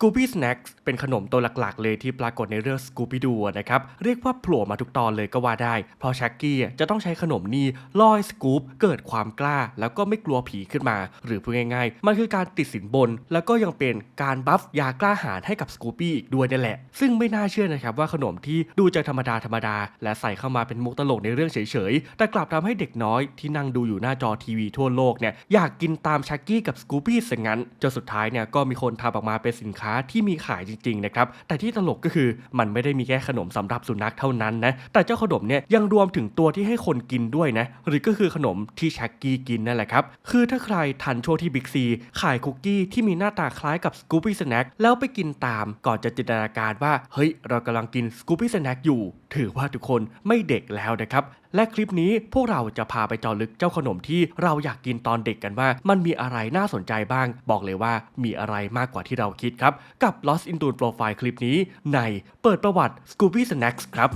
Scooby Snacks เป็นขนมตัวหลักๆ เลยที่ปรากฏในเรื่อง Scooby Doo นะครับ เรียกว่าโผล่มาทุกตอนเลยก็ว่าได้ เพราะช็กกี้จะต้องใช้ขนมนี้ล่อให้สกูปเกิดความกล้า แล้วก็ไม่กลัวผีขึ้นมา หรือพูดง่ายๆ มันคือการติดสินบน แล้วก็ยังเป็นการบัฟยากล้าหาญให้กับสกูปี้อีกด้วยนั่แหละ ซึ่งไม่น่าเชื่อนะครับว่าขนมที่ดูจะธรรมดาธรรมดา และใส่เข้ามาเป็นมุกตลกในเรื่องเฉยๆ แต่กลับทำให้เด็กน้อยที่นั่งดูอยู่หน้าจอทีวีทั่วโลกเนี่ยอยากกินตามช็กกี้กับสกูปี้ซะงั้นจนสุดท้ายเนี่ยก็มีคนทำออกมาเป็นสินค้าที่มีขายจริงๆนะครับแต่ที่ตลกก็คือมันไม่ได้มีแค่ขนมสำหรับสุนัขเท่านั้นนะแต่เจ้าขนมเนี่ยยังรวมถึงตัวที่ให้คนกินด้วยนะหรือก็คือขนมที่แช็กกี้กินนั่นแหละครับคือถ้าใครทันช่วงที่บิ๊กซีขายคุกกี้ที่มีหน้าตาคล้ายกับสกูปี้สแน็คแล้วไปกินตามก่อนจะจินตนาการว่าเฮ้ยเรากำลังกินสกูปี้สแน็คอยู่ ถือว่าทุกคนไม่เด็กแล้วนะครับและคลิปนี้พวกเราจะพาไปเจาะลึกเจ้าขนมที่เราอยากกินตอนเด็กกันว่า มันมีอะไรน่าสนใจบ้าง บอกเลยว่ามีอะไรมากกว่าที่เราคิดครับ กับ Lost in Tune Profile คลิปนี้ในเปิดประวัติ Scooby Snacks ครับ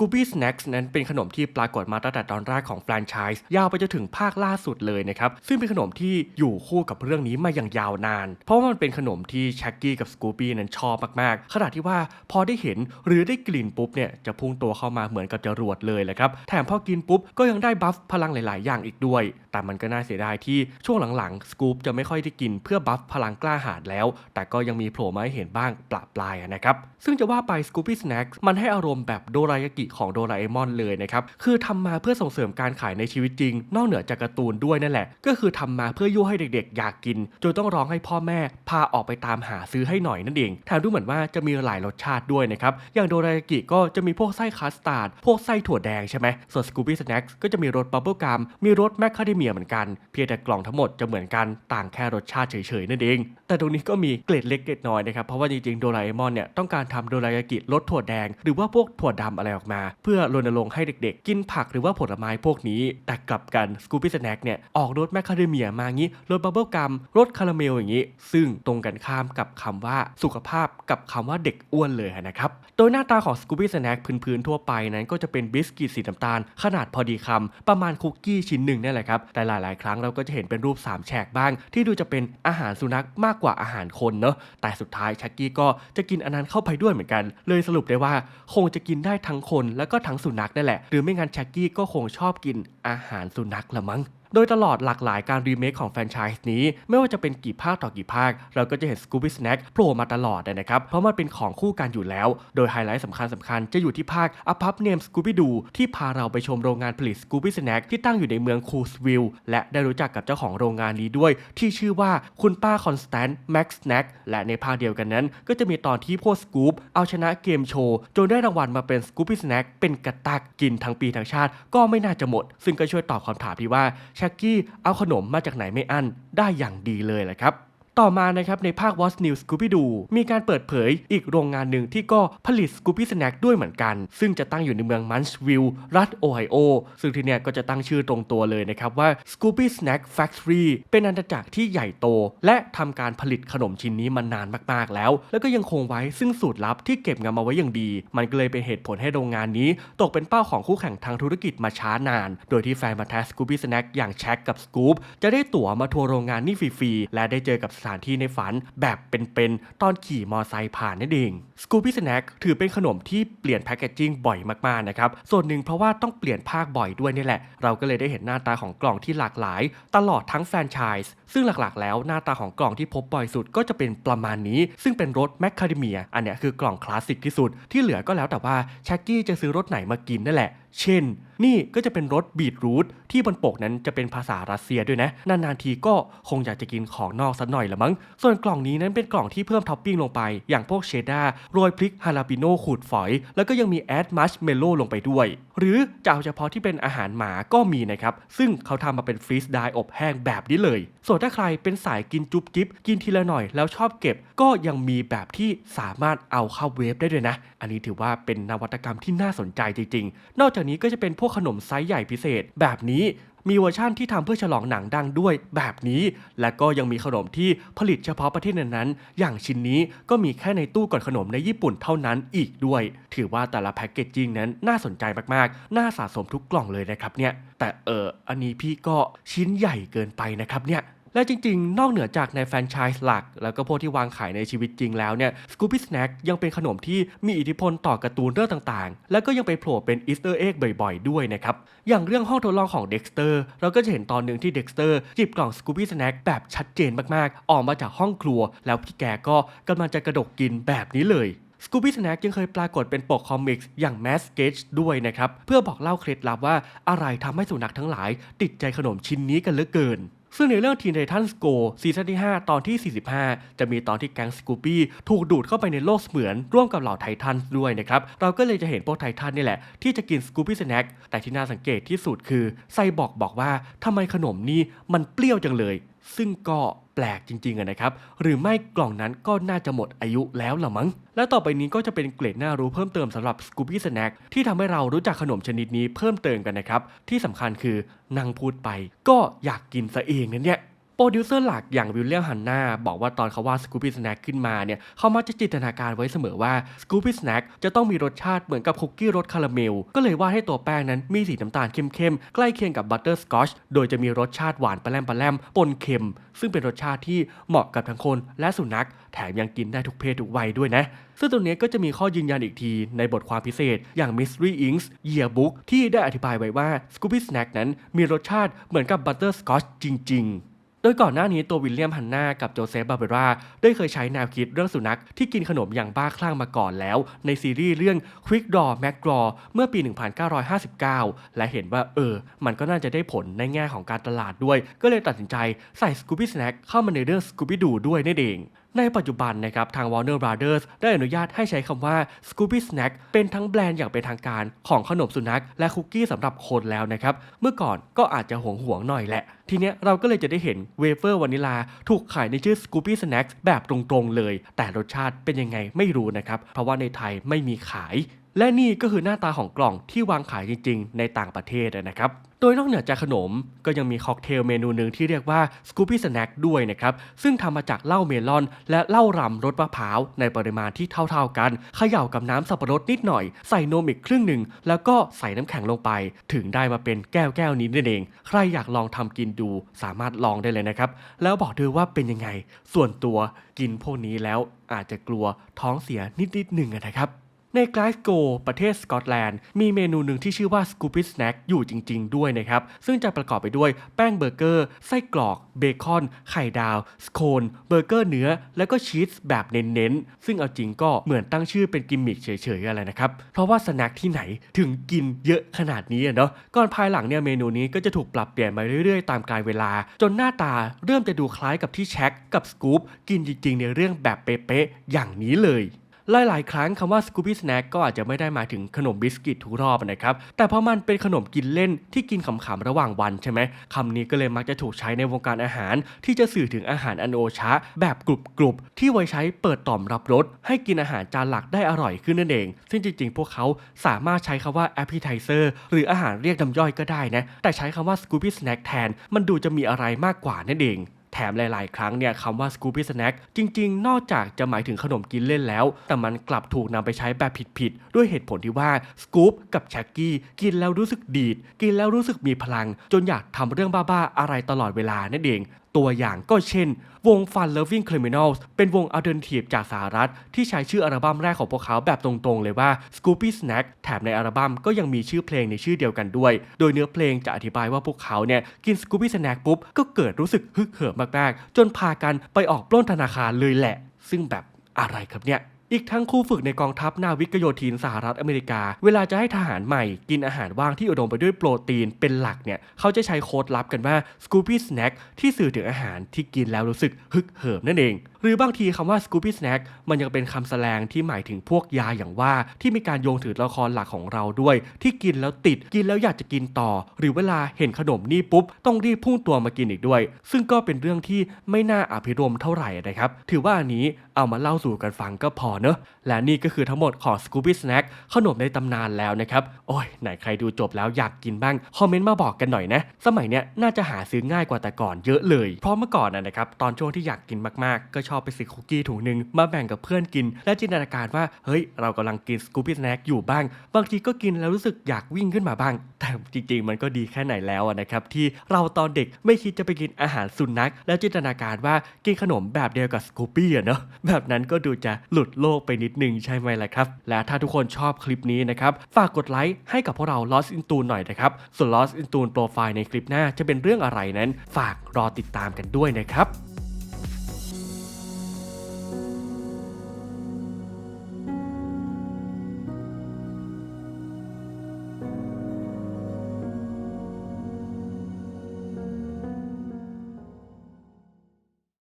Scooby Snacks นั้นเป็นขนมที่ปรากฏมาตั้งแต่ตอนแรกของแฟรนไชส์ยาวไปจนถึงภาคล่าสุดเลยนะครับ ซึ่งเป็นขนมที่อยู่คู่กับเรื่องนี้มาอย่างยาวนาน เพราะว่ามันเป็นขนมที่แช็กกี้กับสกูบี้นั้นชอบมากๆขนาดที่ว่าพอได้เห็นหรือได้กลิ่นปุ๊บเนี่ยจะพุ่งตัวเข้ามาเหมือนกับจะรวดเลยแหละครับ แถมพอกินปุ๊บก็ยังได้บัฟพลังหลาย ๆ อย่างอีกด้วย แต่มันก็น่าเสียดายที่ช่วงหลังๆสกูปจะไม่ค่อยได้กินเพื่อบัฟพลังกล้าหาญแล้ว แต่ก็ยังมีโผล่มาให้เห็นบ้างปลาปลายนะครับ ซึ่งจะว่าไป Scoopy Snacks มันให้อารมณ์แบบโดรายากิของโดราเอมอนเลยนะครับ คือทำมาเพื่อส่งเสริมการขายในชีวิตจริง นอกเหนือจากการ์ตูนด้วยนั่นแหละ ก็คือทำมาเพื่อยั่วให้เด็กๆ อยากกิน จนต้องร้องให้พ่อแม่ พาออกไปตามหาซื้อให้หน่อยนั่นเองแถมดูเหมือนว่าจะมีหลายรสชาติด้วยนะครับ อย่างโดรายากิก็จะมีพวกไส้คัสตาร์ด พวกไส้ถั่วแดงใช่ไหมส่วน Scoopy Snacks ก็จะมีรสบับเบิลกัมมีรสแมคคาเดเมียเหมือนกัน เพียงแต่กล่องทั้งหมดจะเหมือนกัน ต่างแค่รสชาติเฉยๆนั่นเอง แต่ตรงนี้ก็มีเกรดเล็กเกรดน้อยนะครับ เพราะว่าจริงๆ โดราเอมอนเนี่ยต้องการทำโดรากิรสถั่วแดง หรือว่าพวกถั่วดำอะไรออกมาเพื่อรณรงค์ให้เด็กๆ กินผักหรือว่าผลไม้พวกนี้ แต่กลับกัน Scoopy Snack เนี่ยออกรสแมคคาเดเมียมางี้รสบับเบิลกัมรสคาราเมลอย่างนี้ ซึ่งตรงกันข้ามกับคำว่าสุขภาพกับคำว่าเด็กอ้วนเลยนะครับโดยหน้าตาของ Scoopy Snack พื้นๆทั่วไปนั้นก็จะเป็นบิสกิตสีน้ำตาล ขนาดพอดีคำประมาณคุกกี้ชิ้นหนึ่งนี่แหละครับแต่หลายๆ ครั้งเราก็จะเห็นเป็นรูปสามแฉกบ้าง ที่ดูจะเป็นอาหารสุนัขมากกว่าอาหารคนเนอะแต่สุดท้ายชักกี้ก็จะกินอันนั้นเข้าไปด้วยเหมือนกัน เลยสรุปได้ว่าคงจะกินได้ทั้งคนแล้วก็ทั้งสุนัขนั่นแหละ หรือไม่งั้นชักกี้ก็คงชอบกินอาหารสุนัขละมั้ง โดยตลอดหลากหลายการรีเมคของแฟรนไชส์นี้ ไม่ว่าจะเป็นกี่ภาคต่อกี่ภาค เราก็จะเห็น Scooby Snack โผล่มาตลอดนะครับ เพราะมันเป็นของคู่กันอยู่แล้ว โดยไฮไลท์สำคัญสคัญๆจะอยู่ที่ภาค A Pup Named Scooby Doo ที่พาเราไปชมโรงงานผลิต Scooby Snack ที่ตั้งอยู่ในเมืองคูสวิลล์และได้รู้จักกับเจ้าของโรงงานนี้ด้วย ที่ชื่อว่าคุณป้าคอนสแตนต์แม็กซ์แน็กและในภาคเดียวกันนั้น ก็จะมีตอนที่พวกสกู๊ปเอาชนะเกมโชว์จนได้รางวัลมาเป็น Scooby Snack เป็นกระตักกินทั้งปีทั้งชาติ ก็ไม่น่าจะหมด ซึ่งก็ช่วยตอบคำถามที่ว่าชักกี้เอาขนมมาจากไหนไม่อั้นได้อย่างดีเลยแหละครับ ต่อมานะครับในภาค What's New Scooby Doo มีการเปิดเผยอีกโรงงานหนึ่งที่ก็ผลิต Scooby Snack ด้วยเหมือนกัน ซึ่งจะตั้งอยู่ในเมืองมันช์วิลล์รัฐโอไฮโอ ซึ่งที่เนี่ยก็จะตั้งชื่อตรงตัวเลยนะครับว่า Scooby Snack Factory เป็นอาณาจักรที่ใหญ่โต และทำการผลิตขนมชิ้นนี้มานานมากๆแล้ว แล้วก็ยังคงไว้ซึ่งสูตรลับที่เก็บงำมาไว้อย่างดี มันก็เลยเป็นเหตุผลให้โรงงานนี้ ตกเป็นเป้าของคู่แข่งทางธุรกิจมาช้านาน โดยที่แฟนมาแทส Scooby Snack อย่างแช็กกับ Scoop จะได้ตั๋วมาทัวร์โรงงานนี่ฟรีๆและได้เจอกับสถานที่ในฝันแบบเป็นๆตอนขี่มอไซค์ผ่านนั่นเอง Scoopy Snack ถือเป็นขนมที่เปลี่ยนแพคเกจจิ้งบ่อยมากๆนะครับส่วนหนึ่งเพราะว่าต้องเปลี่ยนภาคบ่อยด้วยนี่แหละ เราก็เลยได้เห็นหน้าตาของกล่องที่หลากหลาย ตลอดทั้งแฟรนไชส์ซึ่งหลักๆ แล้วหน้าตาของกล่องที่พบบ่อยสุดก็จะเป็นประมาณนี้ ซึ่งเป็นรสแมคคาเดเมียอันเนี้ยคือกล่องคลาสสิกที่สุดที่เหลือก็แล้วแต่ว่าแช็กกี้จะซื้อรสไหนมากินนั่นแหละเช่น นี่ก็จะเป็นรสบีทรูทที่บนปกนั้นจะเป็นภาษารัสเซียด้วยนะ นานๆทีก็คงอยากจะกินของนอกสักหน่อยละมั้ง ส่วนกล่องนี้นั้นเป็นกล่องที่เพิ่มท็อปปิ้งลงไป อย่างพวกเชดดาร์โรยพริกฮาลาปิโน่ขูดฝอย แล้วก็ยังมีแอดมัชเมลโล่ลงไปด้วย หรือจะเอาเฉพาะที่เป็นอาหารหมาก็มีนะครับ ซึ่งเขาทำมาเป็นฟรีสไดอบแห้งแบบนี้เลย ส่วนถ้าใครเป็นสายกินจุ๊บจิ๊บกินทีละหน่อยแล้วชอบเก็บ ก็ยังมีแบบที่สามารถเอาเข้าเวฟได้ด้วยนะ อันนี้ถือว่าเป็นนวัตกรรมที่น่าสนใจจริงๆ นอกจากนี้ก็จะเป็นพวกขนมไซส์ใหญ่พิเศษ แบบนี้มีเวอร์ชั่นที่ทำเพื่อฉลองหนังดังด้วยแบบนี้ และก็ยังมีขนมที่ผลิตเฉพาะประเทศนั้นๆ อย่างชิ้นนี้ก็มีแค่ในตู้ก่อนขนมในญี่ปุ่นเท่านั้นอีกด้วย ถือว่าแต่ละแพ็กเกจจิ้งนั้นน่าสนใจมากๆ น่าสะสมทุกกล่องเลยนะครับเนี่ย แต่เอออันนี้พี่ก็ชิ้นใหญ่เกินไปนะครับเนี่ย และจริงๆ นอกเหนือจากในแฟรนไชส์หลัก แล้วก็พวกที่วางขายในชีวิตจริงแล้วเนี่ย Scoopy Snack ยังเป็นขนมที่มีอิทธิพลต่อการ์ตูนเรื่องต่างๆ แล้วก็ยังไปโผล่เป็นอีสเตอร์เอ็กบ่อยๆ ด้วยนะครับ อย่างเรื่องห้องทดลองของ Dexter เราก็จะเห็นตอนหนึ่งที่ Dexter จิบกล่อง Scoopy Snack แบบชัดเจนมากๆ ออกมาจากห้องครัว แล้วพี่แกก็กำลังจะกระดกกินแบบนี้เลย Scooby Snack ยังเคยปรากฏเป็นปกคอมิกส์อย่าง Mass Sketch ด้วยนะครับ เพื่อบอกเล่าเคล็ดลับว่าอะไรทำให้สุนัขทั้งหลาย ติดใจขนมชิ้นนี้กันเหลือเกิน ซึ่งในเรื่องทีนไททันสโกซีซั่นที่ 5 ตอนที่ 45 จะมีตอนที่แก๊งสกูปี้ถูกดูดเข้าไปในโลกเสมือนร่วมกับเหล่าไททันด้วยนะครับ เราก็เลยจะเห็นพวกไททันนี่แหละ ที่จะกินสกูปี้สแน็คแต่ที่น่าสังเกตที่สุดคือไซบอกบอกว่าทำไมขนมนี้มันเปรี้ยวจังเลย ซึ่งก็แปลกจริงๆนะครับ หรือไม่กล่องนั้นก็น่าจะหมดอายุแล้วละมั้ง และต่อไปนี้ก็จะเป็นเกร็ดน่ารู้เพิ่มเติมสำหรับสกูบี้สแน็คที่ทำให้เรารู้จักขนมชนิดนี้เพิ่มเติมกันนะครับ ที่สำคัญคือนั่งพูดไปก็อยากกินซะเองนะเนี่ย โปรดิวเซอร์หลักอย่างวิลเลียมฮันนาบอกว่าตอนเขาวาด Scoopy Snack ขึ้นมาเนี่ยเขามักจะจินตนาการไว้เสมอว่า Scoopy Snack จะต้องมีรสชาติเหมือนกับคุกกี้รสคาราเมล ก็เลยวาดให้ตัวแป้งนั้นมีสีน้ำตาลเข้มๆ ใกล้เคียงกับบัตเตอร์สกอชโดยจะมีรสชาติหวานปลาแรมปลาแรมปนเค็ม ซึ่งเป็นรสชาติที่เหมาะกับทั้งคนและสุนัข แถมยังกินได้ทุกเพศทุกวัยด้วยนะซึ่งตรงนี้ก็จะมีข้อยืนยันอีกทีในบทความพิเศษอย่าง Mystery Inc.'s Yearbook ที่ได้อธิบายไว้ว่า Scoopy Snack นั้นมีรสชาติเหมือนกับบัตเตอร์สกอชจริง ๆ โดยก่อนหน้านี้ตัววิลเลียมฮันนากับโจเซฟบาเบราได้เคยใช้แนวคิดเรื่องสุนัขที่กินขนมอย่างบ้าคลั่งมาก่อนแล้ว ในซีรีส์เรื่อง Quick Draw m a c Draw เมื่อปี 1959 และเห็นว่าเออ มันก็น่าจะได้ผลในแง่ของการตลาดด้วย ก็เลยตัดสินใจใส่ Scooby Snack เข้ามาในเรื่อง Scooby Doo ด้วยนั่นเองในปัจจุบันนะครับทาง Warner Brothers ได้อนุญาตให้ใช้คำว่า Scooby Snack เป็นทั้งแบรนด์อย่างเป็นทางการของขนมสุนัข และคุกกี้สำหรับคนแล้วนะครับ เมื่อก่อนก็อาจจะห่วงห่วงๆหน่อยแหละ ทีเนี้ยเราก็เลยจะได้เห็นเวเฟอร์วานิลาถูกขายในชื่อ Scooby Snacks แบบตรงๆเลย แต่รสชาติเป็นยังไงไม่รู้นะครับ เพราะว่าในไทยไม่มีขาย และนี่ก็คือหน้าตาของกล่องที่วางขายจริง ๆ ในต่างประเทศนะครับโดยนอกเหนือจากขนมก็ยังมีค็อกเทลเมนูหนึ่งที่เรียกว่า Scoopy Snack ด้วยนะครับ ซึ่งทำมาจากเหล้าเมลอน และเหล้ารำรสมะพร้าว ในปริมาณที่เท่าๆกันเขย่ากับน้ำสับปะรดนิดหน่อย ใส่นมอีกครึ่งหนึ่ง แล้วก็ใส่น้ำแข็งลงไป ถึงได้มาเป็นแก้วแก้วๆนี้นั่นเอง ใครอยากลองทำกินดูสามารถลองได้เลยนะครับ แล้วบอกด้วยว่าเป็นยังไง ส่วนตัวกินพวกนี้แล้วอาจจะกลัวท้องเสียนิดๆหนึ่งนะครับ ในกลาสโกประเทศสกอตแลนด์ มีเมนูหนึ่งที่ชื่อว่า Scoopy Snack อยู่จริง ๆ ด้วยนะครับ ซึ่งจะประกอบไปด้วยแป้งเบอร์เกอร์ ไส้กรอก เบคอน ไข่ดาว สโคน เบอร์เกอร์เนื้อ แล้วก็ชีสแบบเน้น ๆ ซึ่งเอาจริงก็เหมือนตั้งชื่อเป็นกิมมิคเฉย ๆ อะไรนะครับ เพราะว่าสแน็คที่ไหนถึงกินเยอะขนาดนี้เนาะก่อนภายหลังเนี่ยเมนูนี้ก็จะถูกปรับเปลี่ยนมาเรื่อย ๆ ตามกาลเวลา จนหน้าตาเริ่มจะดูคล้ายกับที่แช็คกับสกูปกินจริงๆในเรื่องแบบเป๊ะๆอย่างนี้เลย หลายๆ ครั้งคำว่า Scoopy Snack ก็อาจจะไม่ได้หมายถึงขนมบิสกิตทุกรอบนะครับ แต่เพราะมันเป็นขนมกินเล่นที่กินขำๆระหว่างวันใช่ไหมคำนี้ก็เลยมักจะถูกใช้ในวงการอาหาร ที่จะสื่อถึงอาหารอันโอชะ แบบกรุบๆ ที่ไว้ใช้เปิดต่อมรับรสให้กินอาหารจานหลักได้อร่อยขึ้นนั่นเอง ซึ่งจริงๆ พวกเขาสามารถใช้คำว่า appetizer หรืออาหารเรียกน้ำย่อยก็ได้นะ แต่ใช้คำว่า Scoopy Snack แทน มันดูจะมีอะไรมากกว่านั่นเอง ถมหลาย ๆ ครั้งเนี่ยคำว่า Scoopy Snack จริง ๆ นอกจากจะหมายถึงขนมกินเล่นแล้ว แต่มันกลับถูกนำไปใช้แบบผิด ๆ ด้วยเหตุผลที่ว่า Scoop กับ c h a c k y กินแล้วรู้สึกดีด กินแล้วรู้สึกมีพลัง จนอยากทำเรื่องบ้า ๆ อะไรตลอดเวลานั่นเอง ตัวอย่างก็เช่น วง Fun Loving Criminals เป็นวง Alternative จากสหรัฐ ที่ใช้ชื่ออัลบั้มแรกของพวกเขาแบบตรงๆ เลยว่า Scoopy Snack แถมในอัลบั้มก็ยังมีชื่อเพลงในชื่อเดียวกันด้วย โดยเนื้อเพลงจะอธิบายว่าพวกเขาเนี่ยกิน Scoopy Snack ปุ๊บ ก็เกิดรู้สึกฮึกเหิมมากๆ จนพากันไปออกปล้นธนาคารเลยแหละ ซึ่งแบบอะไรครับเนี่ย อีกทั้งครูฝึกในกองทัพนาวิกโยธินสหรัฐอเมริกา เวลาจะให้ทหารใหม่กินอาหารว่างที่อุดมไปด้วยโปรตีนเป็นหลักเนี่ย เขาจะใช้โค้ดลับกันว่า Scoopy Snack ที่สื่อถึงอาหารที่กินแล้วรู้สึกฮึกเหิมนั่นเองหรือบางทีคำว่า Scoopy Snack มันยังเป็นคำแสลงที่หมายถึงพวกยาอย่างว่า ที่มีการโยงถึงละครหลักของเราด้วย ที่กินแล้วติดกินแล้วอยากจะกินต่อ หรือเวลาเห็นขนมนี่ปุ๊บ ต้องรีบพุ่งตัวมากินอีกด้วย ซึ่งก็เป็นเรื่องที่ไม่น่าอภิรมเท่าไหร่นะครับ ถือว่าอันนี้เอามาเล่าสู่กันฟังก็พอเนอะและนี่ก็คือทั้งหมดของ Scoopy Snack ขนมในตำนานแล้วนะครับโอ้ยไหนใครดูจบแล้วอยากกินบ้างคอมเมนต์มาบอกกันหน่อยนะสมัยเนี้ยน่าจะหาซื้อง่ายกว่าแต่ก่อนเยอะเลยเพราะเมื่อก่อนนะครับตอนช่วงที่อยากกินมากๆก็ชอบไปซื้อคุกกี้ถุงหนึ่งมาแบ่งกับเพื่อนกิน และจินตนาการว่าเฮ้ย เรากำลังกิน Scoopy Snack อยู่บ้าง บางทีก็กินแล้วรู้สึกอยากวิ่งขึ้นมาบ้าง แต่จริง ๆ มันก็ดีแค่ไหนแล้วนะครับที่เราตอนเด็กไม่คิดจะไปกินอาหารสุนัข แล้วจินตนาการว่ากินขนมแบบเดียวกับสกูปี้อะเนาะแบบนั้นก็ดูจะหลุดโลกไปนิดนึงใช่ไหมล่ะครับ และถ้าทุกคนชอบคลิปนี้นะครับฝากกดไลค์ให้กับพวกเรา Lost in t u n หน่อยนะครับส่วน Lost in t u n โปรไฟล์ในคลิปหน้าจะเป็นเรื่องอะไรนั้น ฝากรอติดตามกันด้วยนะครับ